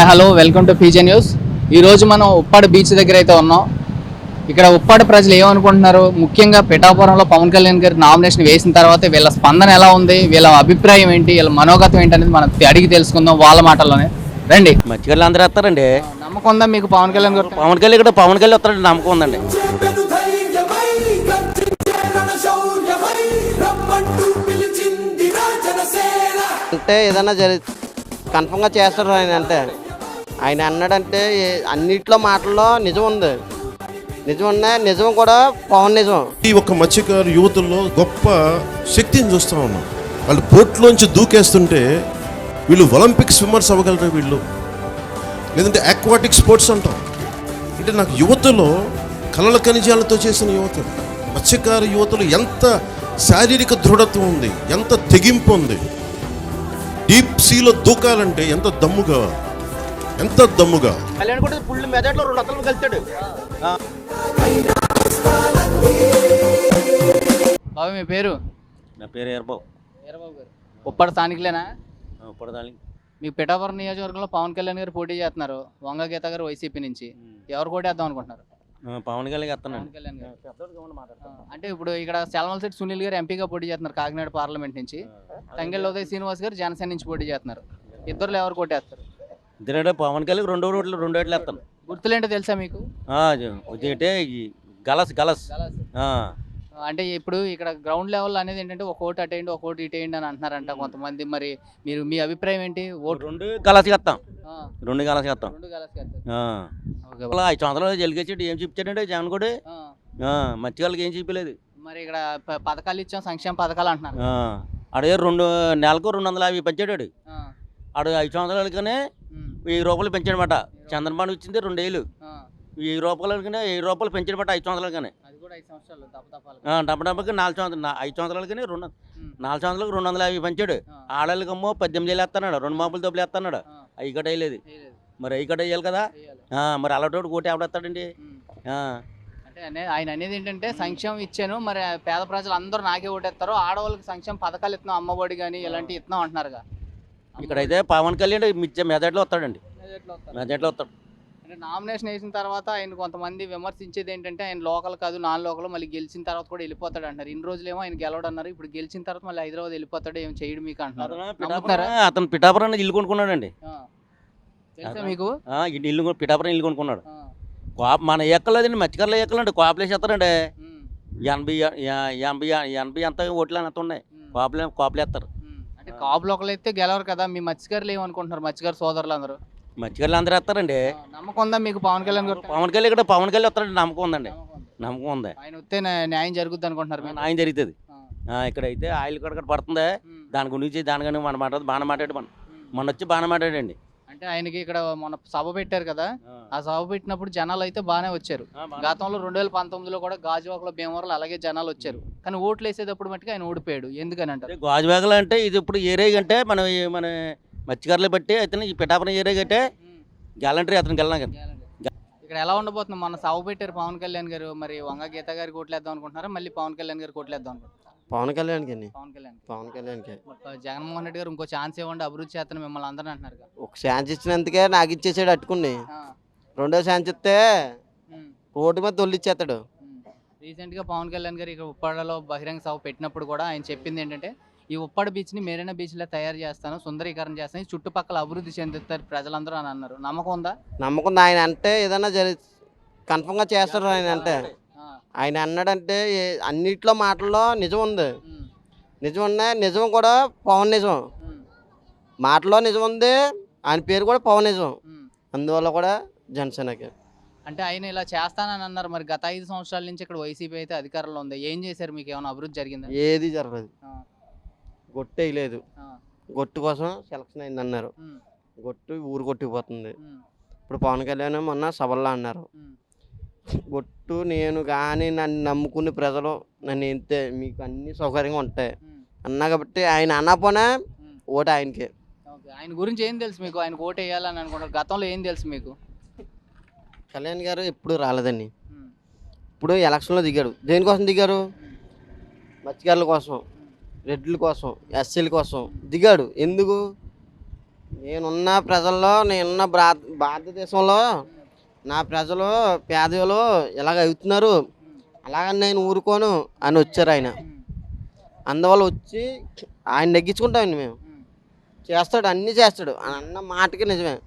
Hi hello welcome to PJ news ఈ రోజు మనం ఉప్పాడ బీచ్ దగ్గర అయితే ఉన్నాం. ఇక్కడ ఉప్పాడ ప్రజలు ఏమనుకుంటున్నారు? ముఖ్యంగా పిఠాపురంలో పవన్ కళ్యాణ్ గారి నామినేషన్ వేసిన తర్వాత వీళ్ళ స్పందన ఎలా ఉంది? వీళ్ళ అభిప్రాయం ఏంటి? వీళ్ళ మనోగతం ఏంటి అనేది మనం అడిగి తెలుసుకుందాం వాళ్ళ మాటల్లోనే. రండి. మధ్యకారులు అందరూ వస్తారండి. నమ్మకం ఉందా మీకు పవన్ కళ్యాణ్ గారు పవన్ కళ్యాణ్ ఇక్కడ పవన్ కళ్యాణ్ వస్తారండి నమ్మకం ఉందండి. అంటే ఏదైనా జరి కన్ఫర్మ్గా చేస్తారు ఆయన అంటే. ఆయన అన్నాడంటే అన్నిట్లో మాటల్లో నిజం ఉంది. నిజం ఉన్నా నిజం కూడా పవన్ నిజం. ఈ ఒక్క మత్స్యకారు యువతుల్లో గొప్ప శక్తిని చూస్తూ ఉన్నాం. వాళ్ళు బోట్లోంచి దూకేస్తుంటే వీళ్ళు ఒలింపిక్ స్విమ్మర్స్ అవ్వగలరు వీళ్ళు? లేదంటే అక్వాటిక్ స్పోర్ట్స్ అంటాం. అంటే నాకు యువతలో కలల ఖనిజాలతో చేసిన యువత మత్స్యకారు యువతలో ఎంత శారీరక దృఢత్వం ఉంది ఎంత తెగింపు ఉంది. డీప్ సీలో దూకాలంటే ఎంత దమ్ముగా ఎంత దమ్ముగా? కళ్యాణ్ కూడా ఫుల్ మెదట్లో రెండు వందలు కలిసాడు బాబు మీ పేరు? నా పేరు ఏర్బాబు. వీరబాబు గారు. ఉప్పాడ స్థానికులేనా? మీకు పిఠాపురం నియోజకవర్గంలో పవన్ కళ్యాణ్ గారు పోటీ చేస్తున్నారు వంగ గీత గారు వైసీపీ నుంచి. ఎవరు కోటేద్దాం అనుకుంటున్నారు? పవన్ కళ్యాణ్ పవన్ కళ్యాణ్ గారు. అంటే ఇప్పుడు ఇక్కడ సెల్మల్సెట్ సునీల్ గారు ఎంపీగా పోటీ చేస్తున్నారు కాకినాడ పార్లమెంట్ నుంచి. తంగెళ్ళ ఉదయ్ శ్రీనివాస్ గారు జనసేన నుంచి పోటీ చేస్తున్నారు. ఇద్దరులో ఎవరు కొట్టేస్తారు ఎందుకంటే పవన్ కళ్యాణ్ రెండో రోడ్లు రెండు రోడ్లు వేస్తాను గుర్తులేంటో తెలుసా మీకు? అంటే గలస్ గలస్. అంటే ఇప్పుడు ఇక్కడ గ్రౌండ్ లెవెల్ అనేది ఏంటంటే ఒక ఓటు అటేయండి ఒక ఓటు ఇటేయండి అని అంటున్నారంట కొంతమంది. మరి మీరు మీ అభిప్రాయం ఏంటి? ఓటు రెండు గలస్ వేస్తాం. రెండు గలస్ వేస్తాం. ఐదు సంవత్సరాలు జలిగేసాడు ఏం చెప్తాడంటే జగన్ కూడా? ఆ, మత్స్యకారులకి ఏం చెప్పలేదు మరి ఇక్కడ పథకాలు ఇచ్చాం సంక్షేమ పథకాలు అంటున్నారు. ఆడే రెండు నెలకు రెండు వందల యాభై పెంచాడు ఆడు. ఆడు ఐదు సంవత్సరాలకనే వెయ్యి రూపాయలు పెంచాడనమాట చంద్రబాబు ఇచ్చింది రెండేళ్ళు. వెయ్యి రూపాయలకనే వెయ్యి రూపాయలు పెంచాడనమాట ఐదు కూడా సంవత్సరాలు ఆ, డబ్బు డబ్బుకి నాలుగు సంవత్సరాలు ఐదు సంవత్సరాలకని రెండు నాలుగు సంవత్సరాలకు రెండు వందల యాభై పెంచాడు. ఆడవాళ్ళకమ్మో పద్దెనిమిది వేలు వేస్తున్నాడు. రెండు మాపులు డబ్బులు వేస్తున్నాడు. అవి కట్ట వేయలేదు. మరి అవి కట్ట వేయాలి కదా? మరి అలాంటి కోటి ఎవడేస్తాడండి అంటే ఆయన అనేది ఏంటంటే సంక్షేమం ఇచ్చాను. మరి పేద ప్రజలు అందరూ నాకే ఓటేస్తారు ఆడవాళ్ళకి సంక్షేమ పథకాలు ఇస్తున్నాం. అమ్మఒడి కానీ ఇలాంటివి ఇస్తున్నాం అంటున్నారుగా. ఇక్కడైతే పవన్ కళ్యాణ్ మిచ్చ మెదట్లో వస్తాడండి. మెదట్లో వస్తాడు? అంటే నామినేషన్ వేసిన తర్వాత ఆయన కొంతమంది విమర్శించేది ఏంటంటే ఆయన లోకల్ కాదు నాన్ లోకల్ మళ్ళీ గెలిచిన తర్వాత కూడా వెళ్ళిపోతాడు అంటారు ఇన్ని రోజులేమో ఆయన గెలవడు అన్నారు ఇప్పుడు గెలిచిన తర్వాత మళ్ళీ హైదరాబాద్ వెళ్ళిపోతాడు ఏం చేయడు మీకు అంటున్నారు. అతను? పిఠాపురం ఇల్లు కొనుక్కున్నాడండి. మీకు? ఇల్లు పిఠాపురం ఇల్లు కొనుక్కున్నాడు. కోప మన ఎక్కలేదండి మత్స్యకారులు ఎక్కలండి కోపలు వేసేస్తారండి ఉమ్. ఎనభై ఎనభై ఎనభై ఎంత ఓట్లు అని ఎంత ఉన్నాయి. ఉమ్. కోపలు కోపలు వేస్తారు ఉమ్. అంటే కాపు లోకల్ అయితే గెలవరు కదా. మీ మత్స్యకారులు ఏమనుకుంటున్నారు? మత్స్యకారు సోదరులు అందరూ? మత్స్యకారులు అందరూ వేస్తారండి. నమ్మకం ఉందా మీకు పవన్ కళ్యాణ్ గారు? పవన్ కళ్యాణ్ ఇక్కడ పవన్ కళ్యాణ్ వస్తారండి. నమ్మకం ఉందండి. నమ్మకం ఉంది. ఆయన వస్తే న్యా- న్యాయం జరుగుద్ది అనుకుంటున్నారు? ఆయన జరుగుతుంది. ఆ. ఇక్కడైతే ఆయిల్ కూడా పడుతుంది. దాని గురించి దాని కానీ మన మాట బాగా మాట్లాడు మన. మొన్న వచ్చి బాగా మాట్లాడండి అంటే ఆయనకి ఇక్కడ మన సభ పెట్టారు కదా ఆ. సభ పెట్టినప్పుడు జనాలు అయితే బాగానే వచ్చారు. గతంలో రెండు వేల పంతొమ్మిదిలో కూడా గాజువాకలో భీమవరంలో అలాగే జనాలు వచ్చారు. కానీ ఓట్లు వేసేటప్పుడు మట్టుకు ఆయన ఓడిపోయాడు. ఎందుకని అంటారు? గాజువాగలు అంటే ఇది ఇప్పుడు ఏరియా అంటే మన మన మత్స్యకారులు బట్టి అయితే ఈ పిఠాపురం ఏరియా కంటే గ్యాలంటరీ అతనికి వెళ్ళినా కానీ ఇక్కడ ఎలా ఉండబోతుంది? మన సభ పెట్టారు పవన్ కళ్యాణ్ గారు. మరి వంగ గీత గారికి ఓట్లేద్దాం అనుకుంటున్నారా? మళ్ళీ పవన్ కళ్యాణ్ గారికి ఓట్లేద్దాం అనుకుంటున్నారు? పవన్ కళ్యాణ్కి అండి. పవన్ కళ్యాణ్ పవన్ కళ్యాణ్కి. జగన్మోహన్ రెడ్డి గారు ఇంకో ఛాన్స్ ఇవ్వండి అభివృద్ధి చేస్తాను మిమ్మల్ని అందరూ అంటున్నారు కదా. ఒక ఛాన్స్ ఇచ్చినందుకే నాకు ఇచ్చేసాడు అట్టుకుని. ఆ, రెండో ఛాన్స్ ఇస్తే ఉమ్, రోడ్డు మీద తొలిచ్చేస్తాడు. ఉమ్. రీసెంట్గా పవన్ కళ్యాణ్ గారు ఇక్కడ ఉప్పాడలో బహిరంగ సభ పెట్టినప్పుడు కూడా ఆయన చెప్పింది ఏంటంటే ఈ ఉప్పాడ బీచ్ని మెరీనా బీచ్లో తయారు చేస్తాను సుందరీకరణ చేస్తాను ఈ చుట్టుపక్కల అభివృద్ధి చెందుతారు ప్రజలందరూ అని అన్నారు. నమ్మకం ఉందా? నమ్మకం. ఆయన అంటే ఏదైనా జరి కన్ఫర్మ్గా చేస్తారు ఆయన అంటే. ఆయన అన్నాడంటే అన్నిట్లో మాటల్లో నిజం ఉంది. నిజం ఉన్నాయి నిజం కూడా పవన్ నిజం. మాటలో నిజం ఉంది ఆయన పేరు కూడా పవన్ నిజం. అందువల్ల కూడా జనసేనకి. అంటే ఆయన ఇలా చేస్తానని అన్నారు మరి గత ఐదు సంవత్సరాల నుంచి ఇక్కడ వైసీపీ అయితే అధికారంలో ఉంది. ఏం చేశారు? మీకు ఏమైనా అభివృద్ధి జరిగిందా? ఏది జరగదు ఆ, గొట్టు కోసం సెలక్షన్ అయింది అన్నారు. గొట్టు ఊరు కొట్టిపోతుంది ఉమ్, ఇప్పుడు పవన్ కళ్యాణ్ మొన్న సభల్లో అన్నారు. గొట్టు నేను కానీ నన్ను నమ్ముకునే ప్రజలు నన్ను ఎంతే మీకు అన్ని సౌకర్యంగా ఉంటాయి. అన్నా కాబట్టి ఆయన అన్నపోనే. ఓటు ఆయనకే. ఆయన గురించి ఏం తెలుసు మీకు? ఆయన ఓటు వేయాలని అనుకుంటారు గతంలో ఏం తెలుసు మీకు? కళ్యాణ్ గారు ఎప్పుడు రాలేదండి. ఇప్పుడు ఎలక్షన్లో దిగాడు. దేనికోసం దిగారు? మత్స్యకారుల కోసం రెడ్ల కోసం ఎస్సీల కోసం దిగాడు. ఎందుకు? నేనున్న ప్రజల్లో నేనున్న భారతదేశంలో నా ప్రజలు పేదలు ఇలాగ అవుతున్నారు. అలాగని నేను ఊరుకోను అని వచ్చారు ఆయన. అందువల్ల వచ్చి ఆయన నెగ్గించుకుంటామండి మేము. చేస్తాడు అన్నీ చేస్తాడు. అన్న మాటకి నిజమే.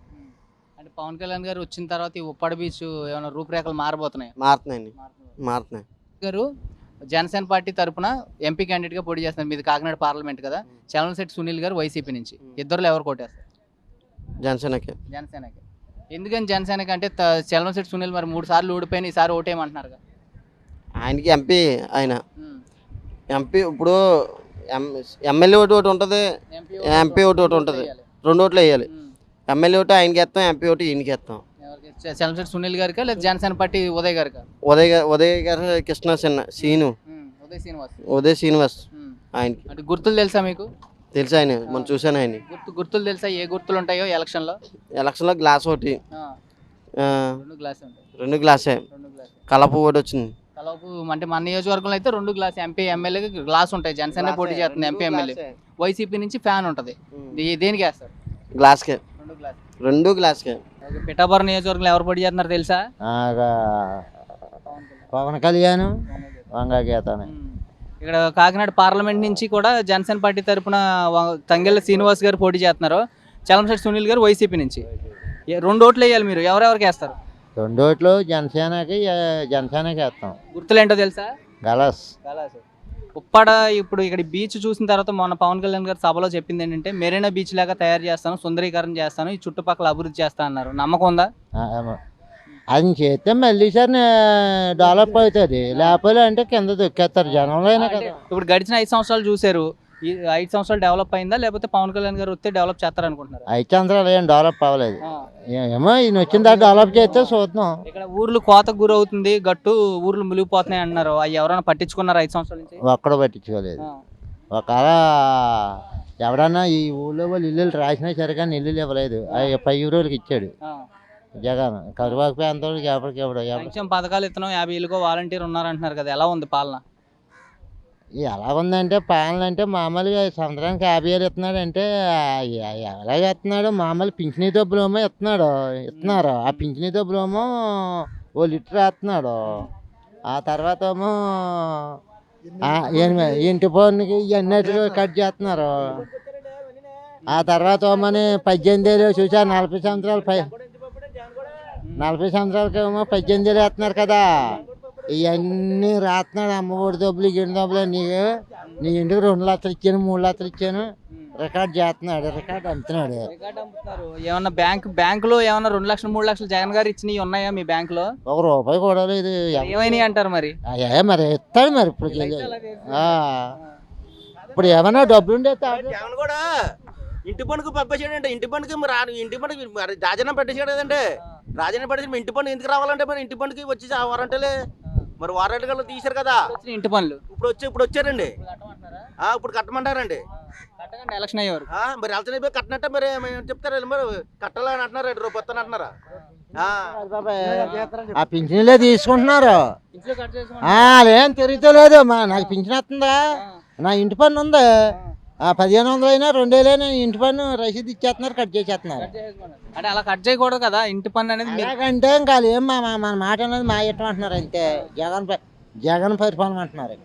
అంటే పవన్ కళ్యాణ్ గారు వచ్చిన తర్వాత ఈ ఉప్పాడ బీచ్ ఏమైనా రూపురేఖలు మారబోతున్నాయి? మారుతున్నాయండి. మారుతున్నాయి? గారు జనసేన పార్టీ తరపున ఎంపీ క్యాండిడేట్గా పోటీ చేస్తున్నారు. మీది కాకినాడ పార్లమెంట్ కదా. చలనశెట్టి సునీల్ గారు వైసీపీ నుంచి. ఇద్దరులో ఎవరు కొట్టేస్తారు జనసేనకి. జనసేనకి. ఎందుకని జనసేనకి అంటే త- చలనశెట్టి సునీల్ మరి మూడు సార్లు ఓడిపోయిన ఈసారి ఓటేయమంటున్నారు ఆయనకి ఎంపీ ఆయన. ఎంపీ ఇప్పుడు ఎమ్మెల్యే ఒకటి ఒకటి ఉంటుంది ఎంపీ ఒకటి ఒకటి ఉంటుంది. రెండు ఓట్లు వేయాలి. ఎమ్మెల్యే ఒకటి ఆయనకి వేస్తాం ఎంపీ ఒకటి ఈయనకి వేస్తాం ఎవరికి? చ- చలనశెట్టి సునీల్ గారికా లేదా జనసేన పార్టీ ఉదయ్ గారికా ఉదయ్ గారు ఉదయ్ గారు కృష్ణ సిన్న సీను. ఉదయ్ శ్రీనివాస్ ఉదయ్ శ్రీనివాస్. ఆయనకి అంటే గుర్తులు తెలుసా మీకు తెలుసు ఆయన మనం చూశాను ఆయన గుర్తు గుర్తులు తెలుసా? ఏ గుర్తులు ఉంటాయో ఎలక్షన్లో ఎలక్షన్లో గ్లాస్ ఒకటి. ఆ, రెండు గ్లాస్ ఉంటాయి. రెండు గ్లాసే. రెండు గ్లాస్. కలప ఒకటి వచ్చింది. తలపు అంటే మన నియోజకవర్గంలో అయితే రెండు గ్లాస్. ఎంపీ ఎమ్మెల్యేకి గ్లాస్ ఉంటాయి. జనసేన పోటీ చేస్తుంది ఎంపీ ఎమ్మెల్యే. వైసీపీ నుంచి ఫ్యాన్ ఉంటుంది. దేనికి వేస్తారు? గ్లాస్కే. రెండు గ్లాస్. రెండు గ్లాస్కే. ఓకే, పిఠాపురం నియోజకవర్గంలో ఎవరు పోటీ చేస్తున్నారు తెలుసా? పవన్ కళ్యాణ్. వంగ గీతనే. ఉమ్. ఇక్కడ కాకినాడ పార్లమెంట్ నుంచి కూడా జనసేన పార్టీ తరపున వ- తంగెళ్ళ శ్రీనివాస్ గారు పోటీ చేస్తున్నారు. చలంశెట్టి సునీల్ గారు వైసీపీ నుంచి. రెండు ఓట్లు వేయాలి మీరు. ఎవరెవరికి వేస్తారు? రెండు ఓట్లు జనసేనకి జనసేనకి వేస్తాం. గుర్తులు ఏంటో తెలుసా? గలస్. ఉప్పాడ ఇప్పుడు ఇక్కడ బీచ్ చూసిన తర్వాత మొన్న పవన్ కళ్యాణ్ గారు సభలో చెప్పింది ఏంటంటే మెరీనా బీచ్ లాగా తయారు చేస్తాను సుందరీకరణ చేస్తాను ఈ చుట్టుపక్కల అభివృద్ధి చేస్తా అన్నారు. నమ్మకం ఉందా. అది చేస్తే మళ్ళీ సార్ డెవలప్ అవుతుంది. లేకపోతే అంటే కింద దొక్కేస్తారు జనంలో అయినా కదా. ఇప్పుడు గడిచిన ఐదు సంవత్సరాలు చూశారు. ఈ ఐదు సంవత్సరాలు డెవలప్ అయిందా? లేకపోతే పవన్ కళ్యాణ్ గారు వస్తే డెవలప్ చేస్తారు అనుకుంటున్నారు ఐదు సంవత్సరాలు ఏం డెవలప్ అవ్వలేదు. ఏమో ఈయన వచ్చిన తర్వాత డెవలప్ చేస్తే చూద్దాం. ఇక్కడ ఊర్లు కోతకు గురవుతుంది. గట్టు ఊర్లు మునిగిపోతున్నాయి అన్నారు అవి ఎవరైనా పట్టించుకున్నారు ఐదు సంవత్సరాల నుంచి? ఒక్కడో పట్టించుకోలేదు. ఒకవేళ ఎవడన్నా ఈ ఊళ్ళో వాళ్ళు ఇల్లులు రాసినా సరే కానీ ఇల్లులు ఇవ్వలేదు. అవి పై ఊరోళ్ళకి ఇచ్చాడు. జగన్. కరువాకు ఇవ్వడు ఎవరు సంక్షేమ పథకాలు ఇస్తున్నాం యాభై ఏళ్ళకో వాలంటీర్ ఉన్నారు అంటున్నారు కదా ఎలా ఉంది పాలన? ఎలా ఉందంటే పాలన అంటే మామూలుగా సంవత్సరానికి యాభై వేలు ఇస్తున్నాడు అంటే ఎలా ఇస్తున్నాడు మామూలు పింఛనీ డబ్బులు ఏమో ఇస్తున్నాడు ఇస్తున్నారు ఆ పింఛనీ డబ్బులు ఏమో ఓ లీటర్ వేస్తున్నాడు ఆ తర్వాత ఏమో ఇంటి పన్నుకి ఇవన్నీ కట్ చేస్తున్నారు ఆ తర్వాత ఏమని పద్దెనిమిది వేలు చూసా నలభై సంవత్సరాలు పై నలభై సంవత్సరాలకి ఏమో పద్దెనిమిది వేలు వేస్తున్నారు కదా. ఇవన్నీ రాస్తున్నాడు అమ్మఒడి డబ్బులు గిన్నె డబ్బులు నీకు నీ ఇంటికి రెండు లక్షలు ఇచ్చాను మూడు లక్షలు ఇచ్చాను. రికార్డ్ చేస్తున్నాడు రికార్డ్ అమ్ముతున్నాడు. ఏమన్నా బ్యాంక్ బ్యాంకులో ఏమన్నా రెండు లక్షలు మూడు లక్షలు జగన్ గారు ఇచ్చినవి ఉన్నాయా మీ బ్యాంకులో? ఒక రూపాయి కూడా లేదు. ఏమైనాయి అంటారు మరి? ఏ మరి ఇస్తాడు మరి ఇప్పుడు ఆ. ఇప్పుడు ఏమైనా డబ్బులు ఉండే తాడు. జగన్ కూడా ఇంటి పనుకు పంపేసాడంటే ఇంటి పనుకి మరి ఆ ఇంటి పనుకి మరి రాజీనామా పెట్టేసాడు కదండి. రాజీనామా పెట్టేసి ఇంటి పన్ను ఎందుకు రావాలంటే మరి ఇంటి పనుకి వచ్చి ఆ వారంటలే. మరి వారంటీ కల్లా తీశారు కదా. ఇంటి పనులు. ఇప్పుడు వచ్చి ఇప్పుడు వచ్చారండి. ఆ, ఇప్పుడు కట్టమంటారండి. ఎలక్షన్ అయ్యేవారు ఆ, మరి వెళ్తానే పోయి కట్టినట్ట మరి ఏమైనా చెప్తారా మరి? కట్టాలని అంటున్నారు రేపు వస్తాను అంటున్నారా? ఆ. ఆ పింఛన్లే తీసుకుంటున్నారు. ఇంట్లో కట్ చేసుకోండి ఆ, అదేం తిరుగుతలేదు. మా నాకు పింఛన్ వస్తుందా? నా ఇంటి పన్ను ఉంది. పదిహేను వందలు అయినా రెండు వేలు అయినా ఇంటి పన్ను రసీదు ఇచ్చేస్తున్నారు కట్ చేసేస్తున్నారు. అంటే అలా కట్ చేయకూడదు కదా ఇంటి పన్ను అనేది అలాగంటే ఇంకా ఏం మా మన మాట అనేది మా ఇష్టం అంటున్నారు అంతే. జగన్ జగన్ పరిపాలన అంటున్నారు.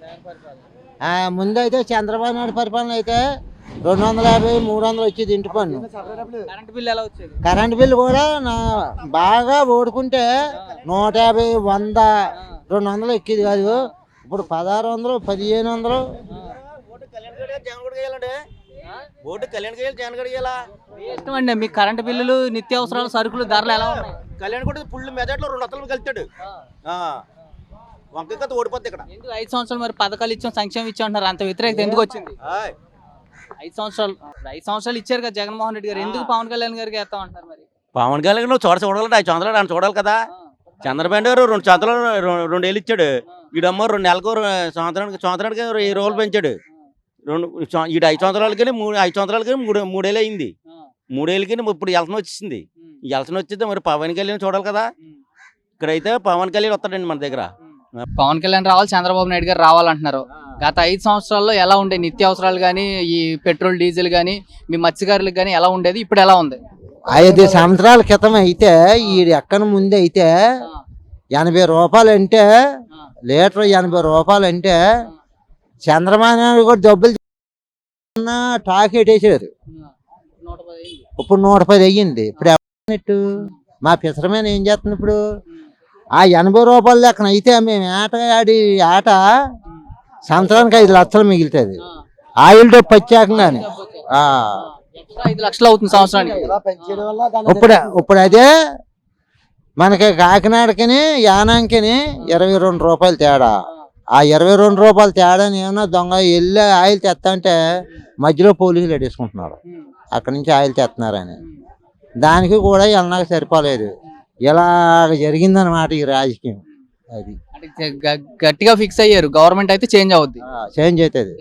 ముందు అయితే చంద్రబాబు నాయుడు పరిపాలన అయితే రెండు వందల యాభై మూడు వందలు వచ్చేది ఇంటి పన్ను. కరెంట్ బిల్ ఎలా వచ్చేది? కరెంట్ బిల్లు కూడా నా బాగా ఓడుకుంటే నూట యాభై వంద రెండు వందలు ఎక్కేది కాదు. ఇప్పుడు పదహారు వందలు పదిహేను వందలు ఓటు కళ్యాణ్ గడియ జగన్ కూడా వేయాలండి ఓటు కళ్యాణ్ గడియాలి జగన్ గడియ వేయాలా మీ ఇష్టం అండి మీకు కరెంట్ బిల్లులు నిత్యావసరాలు సరుకులు ధరలు ఎలా ఉన్నాయి? కళ్యాణ్ కూడా ఫుల్ మెదట్లో రెండు వందలు కలుతాడు. వంకాయ కథ ఓడిపోద్ది ఇక్కడ. ఎందుకు ఐదు సంవత్సరాలు మరి పథకాలు ఇచ్చాం సంక్షేమం ఇచ్చాం అంటారు అంత వ్యతిరేకత ఎందుకు వచ్చింది. ఐదు సంవత్సరాలు ఐదు సంవత్సరాలు ఇచ్చారు కదా జగన్మోహన్ రెడ్డి గారు ఎందుకు పవన్ కళ్యాణ్ గారికి వేస్తాం అంటారు మరి? పవన్ కళ్యాణ్ నువ్వు చూడ చూడాలంటే ఐదు చంద్రాలు ఆయన చూడాలి కదా. చంద్రబాబు గారు రెండు చంద్రాలు రెండు వేలు ఇచ్చాడు. ఈడమ్మ రెండు నెలలకు రె- సంవత్సరానికి సంవత్సరానికి వెయ్యి రోజులు పెంచాడు. రెండు ఈడు ఐదు సంవత్సరాలకి మూడు ఐదు సంవత్సరాలకి మూడు మూడేళ్ళు అయింది. మూడేళ్ళకి ఇప్పుడు ఎలక్షన్ వచ్చేసింది. ఈ ఎలక్షన్ వచ్చింది మరి పవన్ కళ్యాణ్ చూడాలి కదా. ఇక్కడైతే పవన్ కళ్యాణ్ వస్తాడండి మన దగ్గర. పవన్ కళ్యాణ్ రావాలి చంద్రబాబు నాయుడు గారు రావాలంటున్నారు. గత ఐదు సంవత్సరాల్లో ఎలా ఉండే నిత్యావసరాలు కానీ ఈ పెట్రోల్ డీజిల్ కానీ మీ మత్స్యకారులకు కానీ ఎలా ఉండేది? ఇప్పుడు ఎలా ఉంది? ఐదు సంవత్సరాల క్రితం అయితే ఈ ఎక్కన ముందు అయితే ఎనభై రూపాయలు అంటే లీటర్ ఎనభై రూపాయలు అంటే చంద్రబాబు నాయుడు కూడా డబ్బులు టాక్ ఎట్టేసారు ఇప్పుడు నూట పది అయ్యింది. ఇప్పుడు ఎవరినట్టు మా పిసరమైన ఏం చేస్తుంది ఇప్పుడు? ఆ ఎనభై రూపాయల లెక్కన అయితే మేము ఏట ఆడి ఆట సంవత్సరానికి ఐదు లక్షలు మిగులుతుంది. ఆయిల్ డబ్బు. ఎక్స్ట్రా ఐదు లక్షలు అవుతుంది సంవత్సరానికి. ఇప్పుడు ఇప్పుడు అదే మనకి కాకినాడకిని యానాంకిని ఇరవై రెండు రూపాయలు తేడా. ఆ ఇరవై రెండు రూపాయలు తేడాని ఏమన్నా దొంగ వెళ్ళి ఆయిల్ తెస్తా మధ్యలో పోలీసులు అడేసుకుంటున్నారు అక్కడి నుంచి ఆయిల్ తెస్తున్నారని దానికి కూడా వెళ్ళడానికి సరిపోలేదు. ఇలా జరిగిందనమాట ఈ రాజకీయం. అది. గట్టిగా ఫిక్స్ అయ్యారు. గవర్నమెంట్ అయితే చేంజ్ అవుద్ది. చేంజ్ అవుతుంది.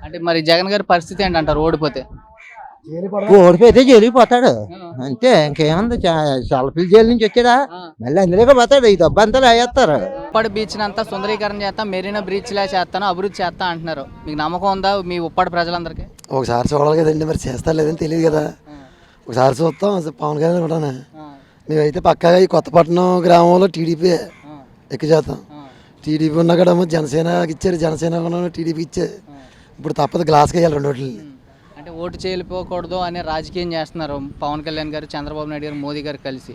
అంటే మరి జగన్ గారి పరిస్థితి ఏంటంటారు? ఓడిపోతే. ఓడిపోతే జైలుకి పోతాడు. అంతే ఇంకేముంది? సెల్ఫీలు జైలు నుంచి వచ్చాడా? మళ్ళీ అందులోకి పోతాడు. ఈ డబ్బంతా వేస్తారు ఉప్పాడు బీచ్ అంతా సుందరీకరణ చేస్తా మెరీనా బీచ్ లా చేస్తాను అభివృద్ధి చేస్తా అంటున్నారు. మీకు నమ్మకం ఉందా మీ ఉప్పాడు ప్రజలందరికీ? ఒకసారి చూడాలి కదండి మరి చేస్తా లేదని తెలియదు కదా. ఒకసారి చూస్తాం అసలు పవన్ కళ్యాణ్ కూడా మేమైతే పక్కాగా ఈ కొత్తపట్నం గ్రామంలో టీడీపీ ఎక్కువ చేస్తాం. టీడీపీ ఉన్నా కూడా జనసేనకి ఇచ్చారు జనసేన ఉన్న టీడీపీ ఇచ్చారు ఇప్పుడు తప్పదు గ్లాస్కి వేయాలి రెండు అంటే ఓటు చేయలిపోకూడదు అనే రాజకీయం చేస్తున్నారు పవన్ కళ్యాణ్ గారు చంద్రబాబు నాయుడు గారు మోదీ గారు కలిసి.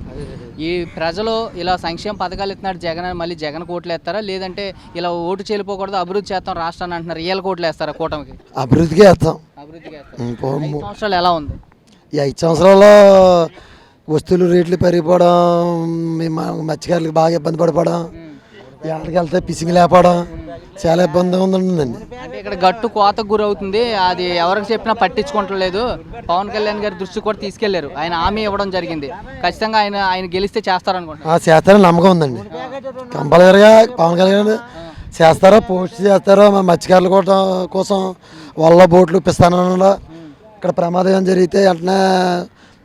ఈ ప్రజలు ఇలా సంక్షేమ పథకాలు ఇస్తున్నారు జగన్ అని మళ్ళీ జగన్ కోట్లు వేస్తారా? లేదంటే ఇలా ఓటు చేయలిపోకూడదు అభివృద్ధి చేస్తాం రాష్ట్రాన్ని అంటున్నారు ఏళ్ళ కోట్లు వేస్తారా కూటమికి? అభివృద్ధికి వేస్తాం. అభివృద్ధికి ఐదు సంవత్సరాలు ఎలా ఉంది? ఈ ఐదు సంవత్సరాల్లో వస్తువులు రేట్లు పెరిగిపోవడం మీ మ- మత్స్యకారులకు బాగా ఇబ్బంది పడిపోవడం ఎక్కడికి వెళ్తే పిసింగ్ లేకపోవడం చాలా ఇబ్బందిగా ఉందండి. అంటే ఇక్కడ గట్టు కోతకు గురవుతుంది. అది ఎవరికి చెప్పినా పట్టించుకోవట్లేదు పవన్ కళ్యాణ్ గారి దృష్టి కూడా తీసుకెళ్ళారు. ఆయన హామీ ఇవ్వడం జరిగింది. ఖచ్చితంగా ఆయన ఆయన గెలిస్తే చేస్తారనుకుంటున్నారు ఆ చేస్తారని నమ్మకం ఉందండి. కంపల్సరిగా పవన్ కళ్యాణ్ చేస్తారో? పోస్ట్ చేస్తారో? మా మత్స్యకారుల కోట కోసం వల్ల బోట్లు ఇప్పిస్తానన్నా ఇక్కడ ప్రమాదం జరిగితే వెంటనే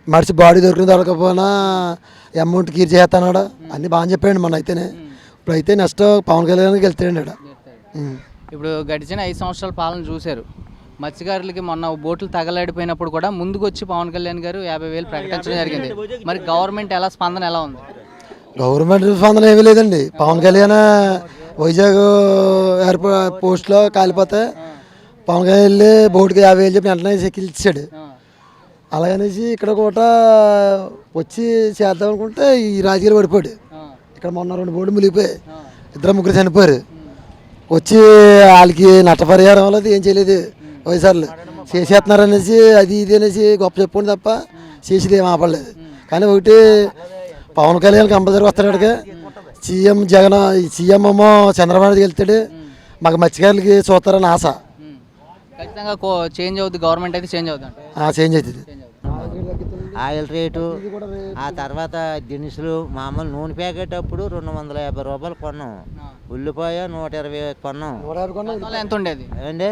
మనిషి బాడీ దొరికిన దొరకపోయినా అమౌంట్ క్లియర్ చేస్తానాడు అన్నీ బాగా చెప్పాడు మన అయితేనే. ఇప్పుడు అయితే నెక్స్ట్ పవన్ కళ్యాణ్కి వెళ్తాడండి ఇక్కడ. ఇప్పుడు గడిచిన ఐదు సంవత్సరాల పాలన చూశారు. మత్స్యకారులకి మొన్న బోట్లు తగలాడిపోయినప్పుడు కూడా ముందుకు వచ్చి పవన్ కళ్యాణ్ గారు యాభై వేలు ప్రకటించడం జరిగింది. మరి గవర్నమెంట్ ఎలా స్పందన ఎలా ఉంది? గవర్నమెంట్ స్పందన ఏమీ లేదండి. పవన్ కళ్యాణ్ వైజాగ్ ఎయిర్పోర్ట్ పోస్ట్లో కాలిపోతే పవన్ కళ్యాణ్ వెళ్ళి బోటుకి యాభై వేలు చెప్పి వెంటనే ఇచ్చాడు అలాగనేసి ఇక్కడ కూడా వచ్చి చేద్దాం అనుకుంటే ఈ రాజకీయాలు పడిపోయాడు. ఇక్కడ మొన్న రెండు బోర్డు మునిగిపోయాయి. ఇద్దరు ముగ్గురు చనిపోయారు. వచ్చి వాళ్ళకి నష్టపరిహారం లేదు ఏం చేయలేదు వైఎస్ఆర్లు. చేసేస్తున్నారు అనేసి అది ఇది అనేసి గొప్ప చెప్పుకోండి తప్ప చేసేది ఏం ఆపలేదు. కానీ ఒకటి పవన్ కళ్యాణ్ కంపల్సరీ వస్తాడు సీఎం జగన్ సీఎం ఏమో చంద్రబాబు వెళ్తాడు. మాకు మత్స్యకారులకి చూస్తారని ఆశ. ఖచ్చితంగా చేంజ్ అవుద్ది. గవర్నమెంట్ అయితే చేంజ్ అవుతుంది. చేంజ్ అవుతుంది ఆయిల్ రేటు. ఆ తర్వాత దినుసులు మామూలు నూనె ప్యాకెట్ అప్పుడు రెండు వందల యాభై రూపాయలు కొన్నాం. ఉల్లిపాయ నూట ఇరవై కొన్నాం. ఎంత ఉండేది? ఏమండి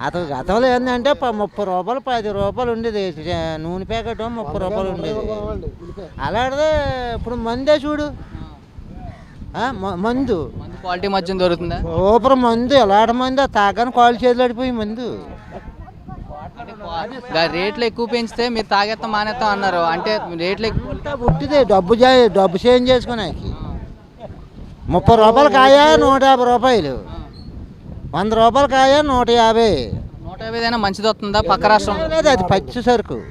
అతను గతంలో ఏంటంటే ముప్పై రూపాయలు పది రూపాయలు ఉండేది. నూనె ప్యాకెట్ ముప్పై రూపాయలు ఉండేది. అలాంటిదే ఇప్పుడు మందే చూడు. మందు. క్వాలిటీ మధ్య దొరుకుతుందా? సూపర్ మందు ఎలాంటి మందు తాగని కాలు చేతులు అడిపోయి మందు. రేట్లు ఎక్కువ పెంచితే మీరు తాగేస్తాం మానేస్తాం అన్నారు. అంటే రేట్లు పుట్టిదే డబ్బు చే- డబ్బు చేంజ్ చేసుకునేకి ముప్పై రూపాయలు కాయ నూట యాభై రూపాయలు. వంద రూపాయలు కాయ నూట యాభై. నూట యాభై అయినా మంచిది వస్తుందా పక్క రాష్ట్రం? లేదు అది పచ్చి సరుకు.